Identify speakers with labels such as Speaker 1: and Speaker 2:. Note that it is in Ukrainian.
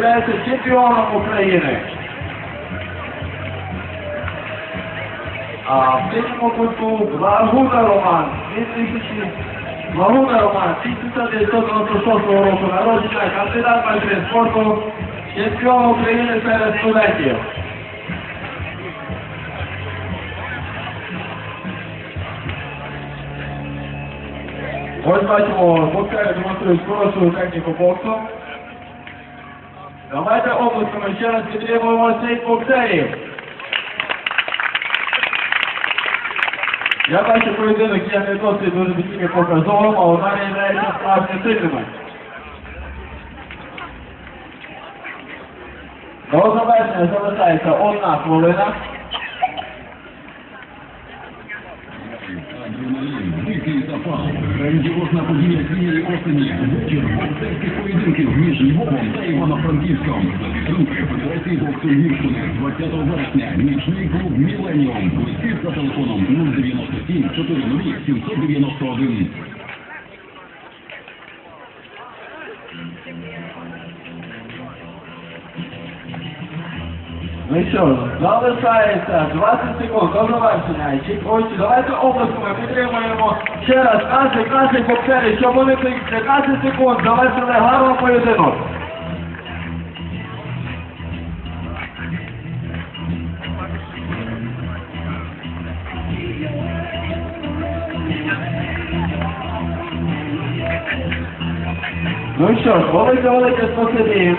Speaker 1: являється чемпіоном України. А в синьому кутку Лагуна Роман, 2000, Лагуна Роман, 1996 року народження, кандидат майстер спорту, чемпіон України серед студентів. Ось бачимо, боксери демонструють хорошу техніку боксу. Давайте обласками ще раз підтримуємо цих боксерів. Я бачу поєдинок я не досить дуже такими показовим, а вона є справді сильними. До завершення залишається одна хвилина.
Speaker 2: Адреналін, дикий запал, грандіозна подія цієї осені, вечір боксерських поєдинків між Львовом та Івано-Франківськом. За підтримки Федерації боксу Львівщини 20 вересня нічний клуб Міленіум. Квитки за телефоном 097 400 791.
Speaker 1: Ну що залишається 20 секунд до завершення. Ось, давайте обласками підтримуємо ще раз наших наших боксерів, щоб вони цих 15 секунд завершили гарно поєдинок. Ну що ж, велике велике спасибі.